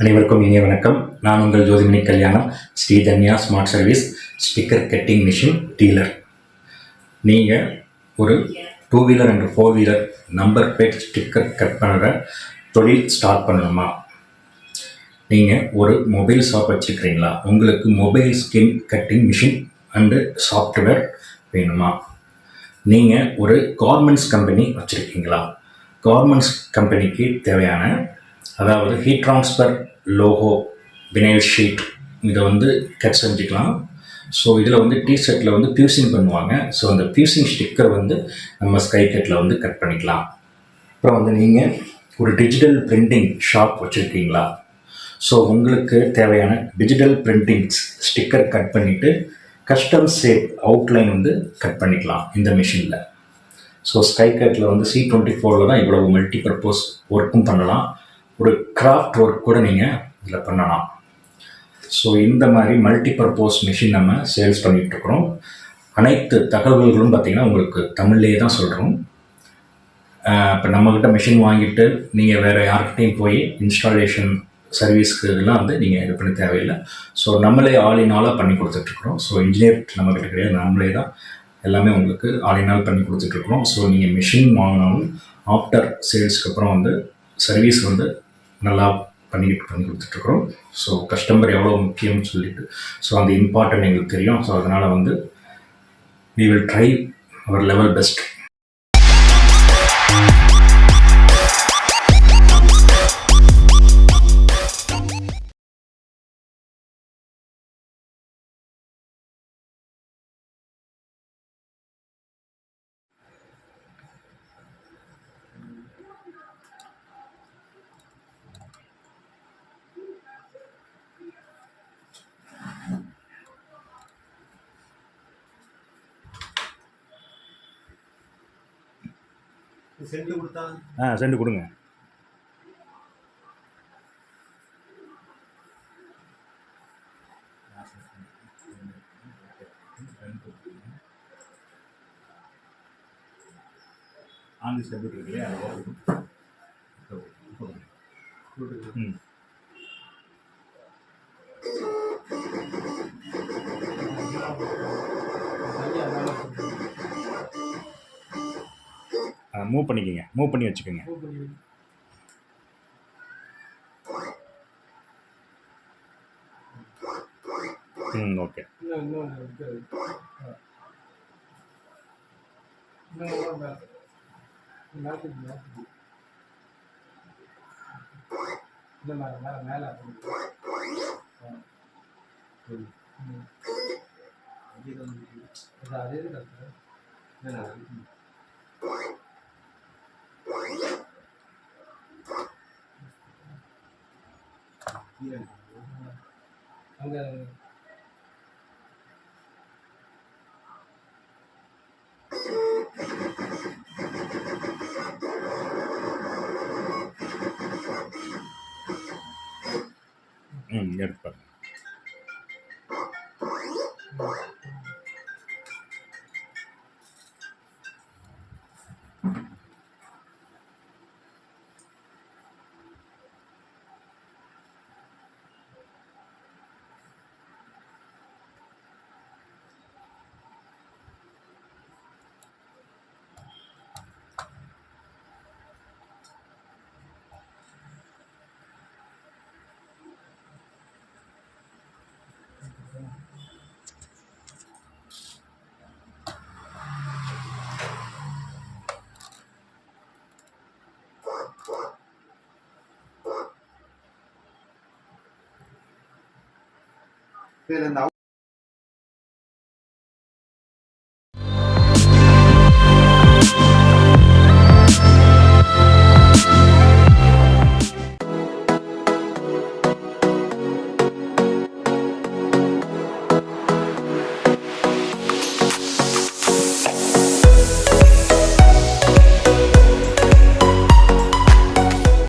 அனைவருக்கும் இனிய வணக்கம். நான் உங்கள் ஜோதிமணி கல்யாணம் Sri Dhanya smart service sticker cutting machine dealer நீங்கள் ஒரு two wheeler and four wheeler number plate sticker cut பண்ணுற தொழில் ஸ்டார்ட் பண்ணணுமா? நீங்கள் ஒரு மொபைல் ஷாப் வச்சுருக்கிறீங்களா? உங்களுக்கு mobile skin cutting machine and software வேணுமா? நீங்கள் ஒரு கார்மெண்ட்ஸ் கம்பெனி வச்சுருக்கீங்களா? கார்மெண்ட்ஸ் கம்பெனிக்கு தேவையான அதாவது heat transfer logo vinyl sheet இதை வந்து கட் செஞ்சுக்கலாம். ஸோ இதில் வந்து டிஷர்ட்டில் வந்து பியூசிங் பண்ணுவாங்க. ஸோ அந்த பியூசிங் ஸ்டிக்கர் வந்து நம்ம ஸ்கை கட்டில் வந்து கட் பண்ணிக்கலாம். அப்புறம் வந்து நீங்கள் ஒரு டிஜிட்டல் பிரிண்டிங் ஷாப் வச்சுருக்கீங்களா? ஸோ உங்களுக்கு தேவையான டிஜிட்டல் பிரிண்டிங்ஸ் ஸ்டிக்கர் கட் பண்ணிவிட்டு கஸ்டம் ஷேப் அவுட்லைன் வந்து கட் பண்ணிக்கலாம் இந்த மிஷினில் ஸோ ஸ்கை கட்டில் வந்து சி டுவெண்ட்டி ஃபோரில் தான் இவ்வளவு மல்டி பர்பஸ் ஒர்க்கும் பண்ணலாம். ஒரு கிராஃப்ட் ஒர்க் கூட நீங்கள் இதில் பண்ணலாம். ஸோ இந்த மாதிரி மல்டிபர்பஸ் மிஷின் நம்ம சேல்ஸ் பண்ணிகிட்ருக்குறோம் அனைத்து தகவல்களும் பார்த்திங்கன்னா உங்களுக்கு தமிழ்லேயே தான் சொல்கிறோம் இப்போ நம்மக்கிட்ட மிஷின் வாங்கிட்டு நீங்கள் வேறு யார்கிட்டையும் போய் இன்ஸ்டாலேஷன் சர்வீஸ்க்கு இதெல்லாம் வந்து நீங்கள் இது பண்ண தேவையில்லை. ஸோ நம்மளே ஆளினாலாக பண்ணி கொடுத்துட்ருக்குறோம் ஸோ இன்ஜினியர் நம்மக்கிட்ட கிடையாது. நம்மளே தான் எல்லாமே உங்களுக்கு ஆளினால் பண்ணி கொடுத்துட்ருக்குறோம் ஸோ நீங்கள் மிஷின் வாங்கினாலும் ஆஃப்டர் சேல்ஸ்க்கு அப்புறம் வந்து சர்வீஸ் வந்து நல்லா பண்ணிக்கிட்டு பண்ணி கொடுத்துட்ருக்குறோம். ஸோ கஸ்டமர் எவ்வளோ முக்கியம்னு சொல்லிட்டு ஸோ அந்த இம்பார்ட்டன்ட் எங்களுக்கு தெரியும். ஸோ அதனால் வந்து we will try our level best ah cent கொடுங்க. ஆந்தி ஸ்டெப் இருக்கு இல்லையா? ம். மூவ் பண்ணிக்கோங்க. மூவ் பண்ணி வச்சுக்கோங்க. ம் ஓகே மேலே. மேலே மேலே இல்லை மேலே மேலே மேலே அதே